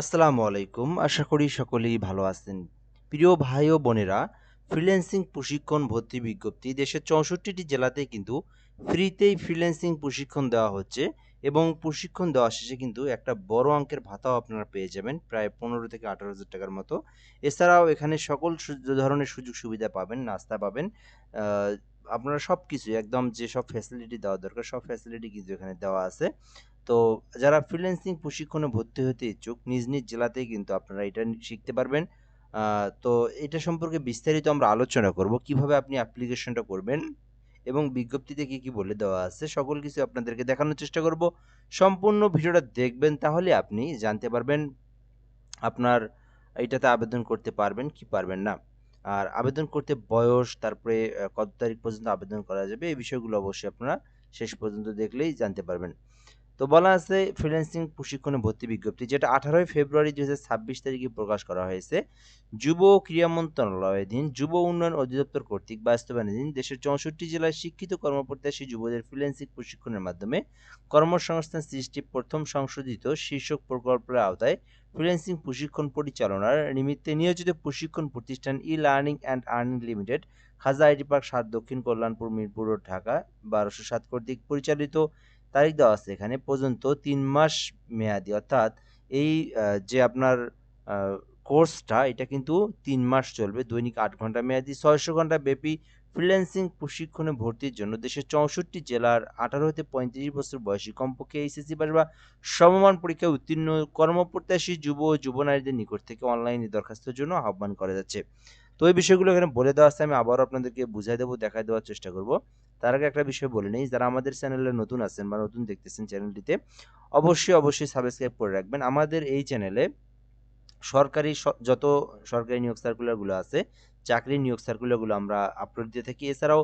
আসসালামু আলাইকুম। আশা করি সকলেই ভালো আছেন। প্রিয় ভাই ও বোনেরা ফ্রিল্যান্সিং প্রশিক্ষণ ভর্তি বিজ্ঞপ্তি দেশের চৌষট্টিটি জেলাতে কিন্তু ফ্রিতেই ফ্রিল্যান্সিং প্রশিক্ষণ দেওয়া হচ্ছে এবং প্রশিক্ষণ দেওয়া শেষে কিন্তু একটা বড় অঙ্কের ভাতাও আপনারা পেয়ে যাবেন, প্রায় পনেরো থেকে আঠারো হাজার টাকার মতো। এছাড়াও এখানে সকল ধরনের সুযোগ সুবিধা পাবেন, নাস্তা পাবেন আপনারা সব কিছু একদম যে সব ফ্যাসিলিটি দেওয়া দরকার, সব ফ্যাসিলিটি কিন্তু এখানে দেওয়া আছে। তো যারা ফ্রিল্যান্সিং প্রশিক্ষণে ভর্তি হতে ইচ্ছুক, নিজ নিজ জেলাতেই কিন্তু আপনারা এটা শিখতে পারবেন। তো এটা সম্পর্কে বিস্তারিত আমরা আলোচনা করব, কীভাবে আপনি অ্যাপ্লিকেশনটা করবেন এবং বিজ্ঞপ্তিতে কি কি বলে দেওয়া আছে, সকল কিছু আপনাদেরকে দেখানোর চেষ্টা করব। সম্পূর্ণ ভিডিওটা দেখবেন তাহলে আপনি জানতে পারবেন আপনার এটাতে আবেদন করতে পারবেন কি পারবেন না। আর আবেদন করতে বয়স, তারপরে কত তারিখ পর্যন্ত আবেদন করা যাবে, এই বিষয়গুলো অবশ্যই আপনারা শেষ পর্যন্ত দেখলেই জানতে পারবেন। তো বলা আছে ফ্রিল্যান্সিং প্রশিক্ষণে ভর্তি বিজ্ঞপ্তি, যেটা আঠারোই ফেব্রুয়ারি দুই ছাব্বিশ তারিখে প্রকাশ করা হয়েছে। যুব ও ক্রীড়া মন্ত্রণালয়াধীন যুব উন্নয়ন অধিদপ্তর কর্তৃক বাস্তবায়নাধীন দেশের চৌষট্টি জেলায় শিক্ষিত কর্মপ্রত্যাশী যুবদের ফ্রিল্যান্সিং প্রশিক্ষণের মাধ্যমে কর্মসংস্থান সৃষ্টি প্রথম সংশোধিত শীর্ষক প্রকল্পের আওতায় ফ্রিল্যান্সিং প্রশিক্ষণ পরিচালনার নিমিত্তে নিয়োজিত প্রশিক্ষণ প্রতিষ্ঠান e learning and earning limited Khaja IT park সাত দক্ষিণ কল্যাণপুর, মিরপুর ঢাকা বারোশো সাত কর্তৃক পরিচালিত তারিখ দেওয়া আছে। এখানে পর্যন্ত তিন মাস মেয়াদি। অর্থাৎ এই যে আপনার কোর্সটা, এটা কিন্তু তিন মাস চলবে। দৈনিক আট ঘণ্টা মেয়াদি, ছয়শো ঘণ্টা ব্যাপী ফ্রিল্যান্সিং প্রশিক্ষণে ভর্তির জন্য দেশের চৌষট্টি জেলার আঠারো হতে পঁয়ত্রিশ বছর বয়সী কমপক্ষে এইচএসসি পাস বা সমমান পরীক্ষায় উত্তীর্ণ কর্মপ্রত্যাশী যুব ও যুব নারীদের নিকট থেকে অনলাইনে দরখাস্তের জন্য আহ্বান করা যাচ্ছে। তো এই বিষয়গুলো এখানে বলে দেওয়া আছে, আমি আবারও আপনাদেরকে বুঝাই দেবো, দেখাই দেওয়ার চেষ্টা করব। তার আগে একটা বিষয় বলে নিই, যারা আমাদের চ্যানেলে নতুন আছেন বা নতুন দেখতেছেন চ্যানেলটিতে, অবশ্যই অবশ্যই সাবস্ক্রাইব করে রাখবেন। আমাদের এই চ্যানেলে সরকারি যত সরকারি নিয়োগ সার্কুলারগুলো আছে চাকরি নিয়োগ সার্কুলারগুলো আমরা আপলোড দিয়ে থাকি। এছাড়াও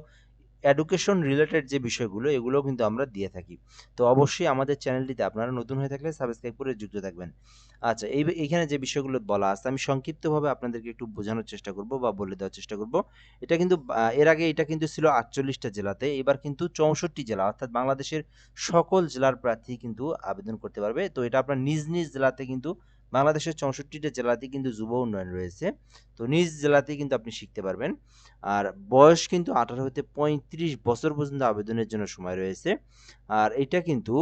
এডুকেশন রিলেটেড যে বিষয়গুলো, এগুলো কিন্তু আমরা দিয়ে থাকি। তো অবশ্যই আমাদের চ্যানেলটিতে আপনারা নতুন হয়ে থাকলে সাবস্ক্রাইব করে যুক্ত থাকবেন। আচ্ছা এই এখানে যে বিষয়গুলো বলা আছে, আমি সংক্ষিপ্তভাবে আপনাদেরকে একটু বোঝানোর চেষ্টা করব বা বলে দেওয়ার চেষ্টা করব। এটা কিন্তু এর আগে এটা কিন্তু ছিল আটচল্লিশটা জেলাতে, এবার কিন্তু চৌষট্টি জেলা, অর্থাৎ বাংলাদেশের সকল জেলার প্রার্থী কিন্তু আবেদন করতে পারবে। তো এটা আপনার নিজ নিজ জেলাতে কিন্তু বাংলাদেশের চৌষট্টিটা জেলাতে কিন্তু যুব উন্নয়ন রয়েছে। তো নিজ জেলাতেই কিন্তু আপনি শিখতে পারবেন। আর বয়স কিন্তু আঠারো হতে পঁয়ত্রিশ বছর পর্যন্ত আবেদনের জন্য সময় রয়েছে। আর এটা কিন্তু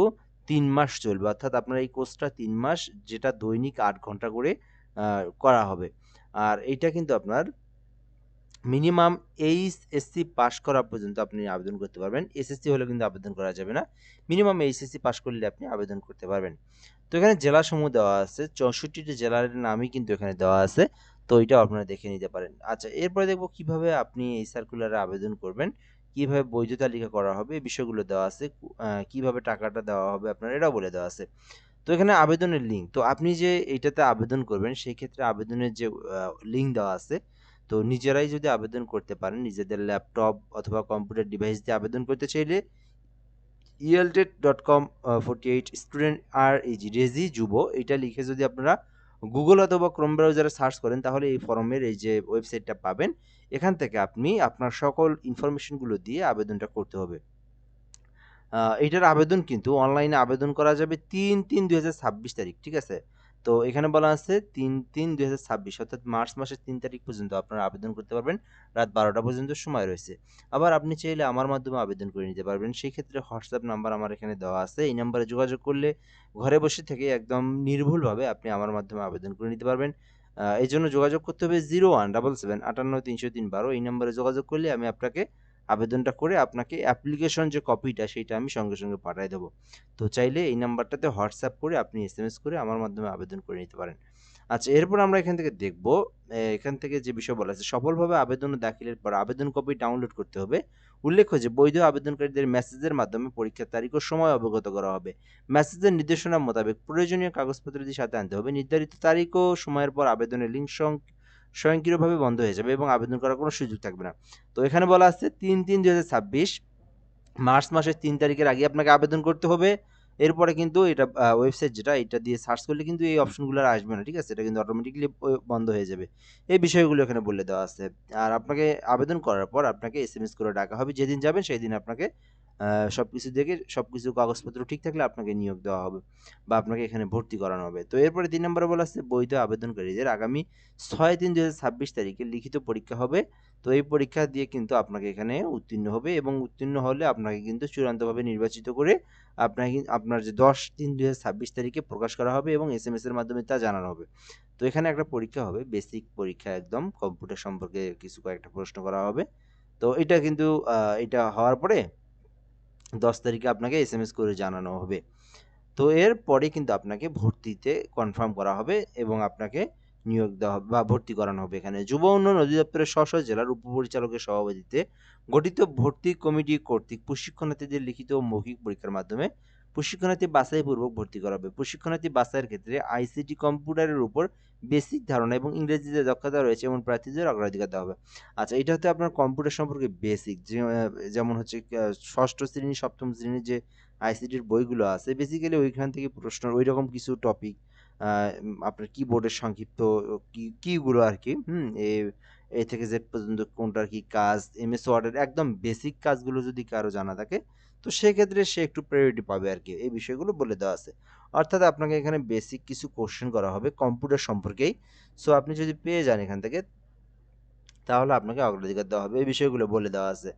তিন মাস চলবে। অর্থাৎ আপনার এই কোর্সটা তিন মাস, যেটা দৈনিক আট ঘণ্টা করে করা হবে। আর এটা কিন্তু আপনার মিনিমাম এইচ এসসি পাস করা পর্যন্ত আপনি আবেদন করতে পারবেন। এসএসসি হলে কিন্তু আবেদন করা যাবে না। মিনিমাম এইচএসসি পাস করলে আপনি আবেদন করতে পারবেন। তো এখানে জেলাসমূহ দেওয়া আছে। চৌষট্টিটি জেলার নামই কিন্তু এখানে দেওয়া আছে। তো এটাও আপনারা দেখে নিতে পারেন। আচ্ছা এরপরে দেখব কীভাবে আপনি এই সার্কুলারে আবেদন করবেন। কীভাবে বৈধ তালিকা করা হবে। এই বিষয়গুলো দেওয়া আছে। কীভাবে টাকাটা দেওয়া হবে আপনার, এটাও বলে দেওয়া আছে। তো এখানে আবেদনের লিঙ্ক তো আপনি যে এইটাতে আবেদন করবেন, সেই ক্ষেত্রে আবেদনের যে লিঙ্ক দেওয়া আছে তো নিজেরাই যদি আবেদন করতে পারেন, নিজেদের ল্যাপটপ অথবা কম্পিউটার ডিভাইস দিয়ে আবেদন করতে চাইলে ইয়েলটেড dot com forty eight student আর যে রেজি যুব এটা লিখে যদি আপনারা গুগল অথবা ক্রোম ব্রাউজারে সার্চ করেন, তাহলে এই ফর্মের এই যে ওয়েবসাইটটা পাবেন, এখান থেকে আপনি আপনার সকল ইনফরমেশনগুলো দিয়ে আবেদনটা করতে হবে। এটার আবেদন কিন্তু অনলাইনে আবেদন করা যাবে তিন তিন দুই তারিখ, ঠিক আছে? তো এখানে বলা আছে তিন তিন দুই হাজার ছাব্বিশ, অর্থাৎ মার্চ মাসের তিন তারিখ পর্যন্ত আপনারা আবেদন করতে পারবেন। রাত বারোটা পর্যন্ত সময় রয়েছে। আবার আপনি চাইলে আমার মাধ্যমে আবেদন করে নিতে পারবেন। সেই ক্ষেত্রে হোয়াটসঅ্যাপ নাম্বার আমার এখানে দেওয়া আছে। এই নাম্বারে যোগাযোগ করলে ঘরে বসে থেকে একদম নির্ভুলভাবে আপনি আমার মাধ্যমে আবেদন করে নিতে পারবেন। এই জন্য যোগাযোগ করতে হবে জিরো ওয়ান ডাবল সেভেন আটান্ন তিনশো তিন বারো। এই নাম্বারে যোগাযোগ করলে আমি আপনাকে আবেদনটা করে আপনাকে অ্যাপ্লিকেশন যে কপিটা সেটা আমি সঙ্গে সঙ্গে পাঠিয়ে দেবো। তো চাইলে এই নাম্বারটাতে হোয়াটসঅ্যাপ করে আপনি এস এম এস করে আমার মাধ্যমে আবেদন করে নিতে পারেন। আচ্ছা এরপর আমরা এখান থেকে দেখব এখান থেকে যে বিষয় বলা আছে, সফলভাবে আবেদন দাখিলের পর আবেদন কপি ডাউনলোড করতে হবে। উল্লেখ্য যে বৈধ আবেদনকারীদের মেসেজের মাধ্যমে পরীক্ষার তারিখ ও সময় অবগত করা হবে। মেসেজের নির্দেশনা মোতাবেক প্রয়োজনীয় কাগজপত্রটি সাথে আনতে হবে। নির্ধারিত তারিখ ও সময়ের পর আবেদনের লিঙ্ক স্বয়ংক্রিয়ভাবে বন্ধ হয়ে যাবে এবং আবেদন করার কোনো সুযোগ থাকবে না। তো এখানে বলা আছে তিন তিন ছাব্বিশ মার্চ মাসের তিন তারিখের আগে আপনাকে আবেদন করতে হবে। এরপরে কিন্তু এটা ওয়েবসাইট যেটা, এটা দিয়ে সার্চ করলে কিন্তু এই অপশনগুলো আসবে না, ঠিক আছে? এটা কিন্তু অটোমেটিকলি বন্ধ হয়ে যাবে। এই বিষয়গুলো এখানে বলে দেওয়া আছে। আর আপনাকে আবেদন করার পর আপনাকে এস এম এস করে ডাকা হবে। যেদিন যাবেন সেই দিন আপনাকে সব কিছু দেখে সব কিছু কাগজপত্র ঠিক থাকলে আপনাকে নিয়োগ দেওয়া হবে বা আপনাকে এখানে ভর্তি করানো হবে। তো এরপরে তিন নম্বরে বলা আছে, বৈধ আবেদনকারীদের আগামী ছয় তিন দু তারিখে লিখিত পরীক্ষা হবে। তো এই পরীক্ষা দিয়ে কিন্তু আপনাকে এখানে উত্তীর্ণ হবে এবং উত্তীর্ণ হলে আপনাকে কিন্তু চূড়ান্তভাবে নির্বাচিত করে আপনাকে আপনার যে দশ তিন দু তারিখে প্রকাশ করা হবে এবং এস এম এর মাধ্যমে তা জানানো হবে। তো এখানে একটা পরীক্ষা হবে, বেসিক পরীক্ষা একদম, কম্পিউটার সম্পর্কে কিছু কয়েকটা প্রশ্ন করা হবে। তো এটা কিন্তু এটা হওয়ার পরে দশ তারিখে আপনাকে এস এম এস করে জানানো হবে। তো এর পরে কিন্তু আপনাকে ভর্তিতে কনফার্ম করা হবে এবং আপনাকে নিয়োগ দেওয়া হবে বা ভর্তি করানো হবে এখানে। যুব উন্নয়ন অধিদপ্তরের স্ব জেলার উপপরিচালকের সভাপতিত্বে গঠিত ভর্তি কমিটি কর্তৃক প্রশিক্ষণার্থীদের লিখিত মৌখিক পরীক্ষার মাধ্যমে প্রশিক্ষণার্থী বাছাইপূর্বক ভর্তি করা হবে। প্রশিক্ষণার্থী বাছাইয়ের ক্ষেত্রে আইসিটি কম্পিউটারের উপর বেসিক ধারণা এবং ইংরেজিতে দক্ষতা রয়েছে এমন প্রার্থীদের অগ্রাধিকার দেওয়া হবে। আচ্ছা এটা হচ্ছে আপনার কম্পিউটার সম্পর্কে বেসিক যেমন হচ্ছে ষষ্ঠ শ্রেণি, সপ্তম শ্রেণির যে আইসিটির বইগুলো আছে বেসিক্যালি ওইখান থেকে প্রশ্ন ওই রকম কিছু টপিক আপনার কিবোর্ডের সংক্ষিপ্ত, কি, কিগুলো আর কি, হুম এ থেকে জেড পর্যন্ত কোনটার কি কাজ? এম এস ওয়ার্ডের একদম বেসিক কাজগুলো যদি কারও জানা থাকে, তো সেক্ষেত্রে সে একটু প্রায়োরিটি পাবে আর কি এই বিষয়গুলো বলে দেওয়া আছে। অর্থাৎ আপনাকে এখানে বেসিক কিছু কোশ্চেন করা হবে কম্পিউটার সম্পর্কেই। সো আপনি যদি পেয়ে যান এখান থেকে, তাহলে আপনাকে অগ্রাধিকার দেওয়া হবে। এই বিষয়গুলো বলে দেওয়া আছে।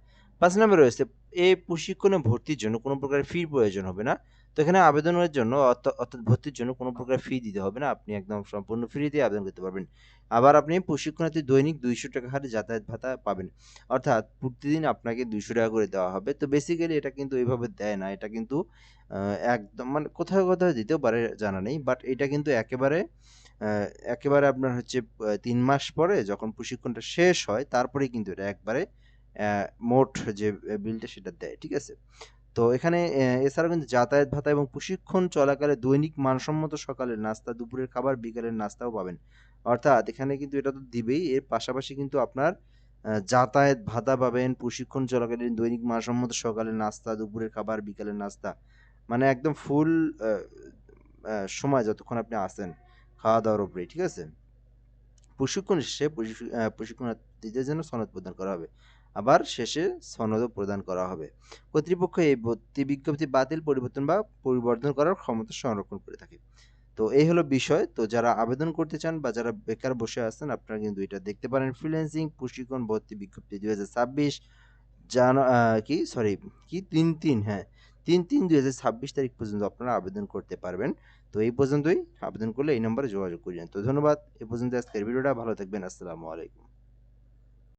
পাঁচ নম্বরে রয়েছে এই প্রশিক্ষণে ভর্তির জন্য কোনো প্রকার ফির প্রয়োজন হবে না। তো এখানে আবেদনের জন্য অর্থাৎ ভর্তির জন্য কোনো প্রকার ফি দিতে হবে না। আপনি একদম সম্পূর্ণ ফ্রিতে আবেদন করতে পারবেন। আবার আপনি প্রশিক্ষণার্থী দৈনিক দুইশো টাকা হারে যাতায়াত ভাতা পাবেন। অর্থাৎ প্রতিদিন আপনাকে দুইশো টাকা করে দেওয়া হবে। তো বেসিক্যালি এটা কিন্তু এইভাবে দেয় না। এটা কিন্তু একদম মানে কোথাও কোথাও দিতেও পারে জানা নেই। বাট এটা কিন্তু একেবারে একেবারে আপনার হচ্ছে তিন মাস পরে যখন প্রশিক্ষণটা শেষ হয়, তারপরেই কিন্তু এটা একবারে মোট যে বিলটা সেটা দেয়। ঠিক আছে? তো এখানে এছাড়াও কিন্তু যাতায়াত ভাতা এবং প্রশিক্ষণ চলাকালে দৈনিক মানসম্মত সকালের নাস্তা, দুপুরের খাবার, বিকালের নাস্তাও পাবেন। অর্থাৎ এখানে কিন্তু এটা তো দিবেই, এর পাশাপাশি কিন্তু আপনার যাতায়াত ভাতা পাবেন, প্রশিক্ষণ চলাকালীন দৈনিক মানসম্মত সকালের নাস্তা, দুপুরের খাবার, বিকালের নাস্তা মানে একদম ফুল সময় যতক্ষণ আপনি আসেন খাওয়া দাওয়ার উপরে, ঠিক আছে? প্রশিক্ষণ শেষে প্রশিক্ষণার্থীদের জন্য সনদ প্রদান করা হবে। আবার শেষে সনদও প্রদান করা হবে। কর্তৃপক্ষ এই ভর্তি বিজ্ঞপ্তি বাতিল, পরিবর্তন বা পরিবর্তন করার ক্ষমতা সংরক্ষণ করে থাকে। তো এই হলো বিষয়। তো যারা আবেদন করতে চান বা যারা বেকার বসে আছেন, আপনারা কিন্তু এটা দেখতে পারেন। ফ্রিল্যান্সিং, প্রশিক্ষণ, ভর্তি বিজ্ঞপ্তি দুই হাজার ছাব্বিশ, জান কি? সরি কি? তিন তিন হ্যাঁ। তিন তিন, দুই হাজার ছাব্বিশ তারিখ পর্যন্ত আপনারা আবেদন করতে পারবেন। তো এই পর্যন্তই। আবেদন করলে এই নম্বরে যোগাযোগ করিলেন তো ধন্যবাদ। এ পর্যন্ত আজকের ভিডিওটা। ভালো থাকবেন। আসসালামু আলাইকুম।